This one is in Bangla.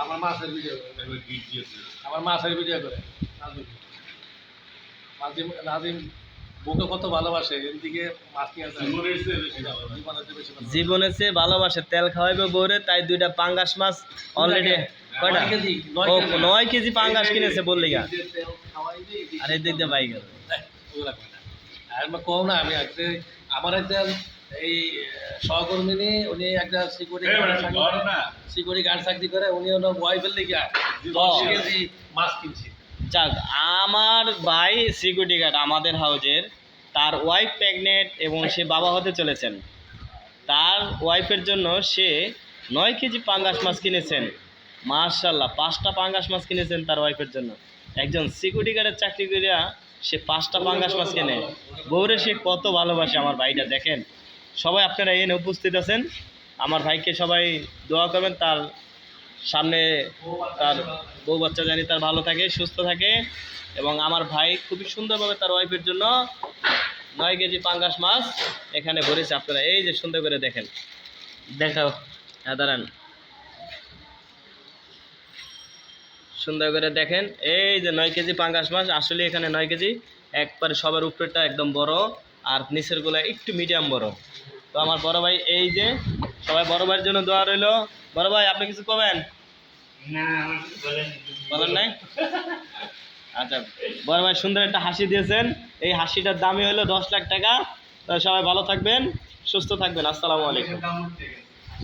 আমার মাছের ভিডিও আমার মাছের ভিডিও করে। নাজিম। নাজিম বুকে কত ভালোবাসে এদিকে জীবনের চেয়ে ভালোবাসে। তেল খাওয়াইবে বউরে তাই দুইটা পাঙ্গাস মাছ অলরেডি কয়টা? নয় কেজি, পাঙ্গাস কিনেছে বললি গা। আর এই দিয়ে বাইক এই, না। আমি কম না আমি আমার একটা এই সহকর্মী নিয়ে উনি একটা সিকিউরিটি সিকিউরিটি গার্ড চাকরি করে উনি হলো ওয়াইফের লেগে। মাছ কিনছি। যাক আমার ভাই সিকিউরিটি গার্ড আমাদের হাউজের। তার ওয়াইফ প্রেগনেন্ট এবং সে বাবা হতে চলেছেন। তার ওয়াইফের জন্য সে নয় কেজি পাঙ্গাস মাছ কিনেছেন। মার্শাল্লাহ পাঁচটা পাঙ্গাস মাছ কিনেছেন তার ওয়াইফের জন্য। একজন সিকিউরিটি গার্ডের চাকরি করিয়া সে পাঁচটা পাঙ্গাস মাছ কেনে। বউরে সে কত ভালোবাসে আমার ভাইটা দেখেন। সবাই আপনারা এনে উপস্থিত আছেন। আমার ভাইকে সবাই দোয়া করবেন, তার সামনে তার বউ বাচ্চা জানি তার ভালো থাকে, সুস্থ থাকে এবং আমার ভাই খুবই সুন্দরভাবে তার ওয়াইফের জন্য নয় কেজি পাঙ্গাস মাছ এখানে ভরেছে। আপনারা এই যে সুন্দর করে দেখেন। দেখাও হ্যাঁ দাঁড়ান। সুন্দর করে দেখেন, এই যে নয় কেজি পাঙ্গাস মাছ, আসলে এখানে নয় কেজি, একবারে সবার উপরেরটা একদম বড়। আর নিচেরগুলা একটু মিডিয়াম বড়। তো আমার বড় ভাই এই যে সবাই বড় ভাইয়ের জন্য দোয়া রইল। বড় ভাই আপনি কিছু কবেন? বলেন নাই? আচ্ছা বড় ভাই সুন্দর একটা হাসি দিয়েছেন। এই হাসিটার দামই হলো দশ লাখ টাকা। সবাই ভালো থাকবেন সুস্থ থাকবেন। আসসালামু আলাইকুম।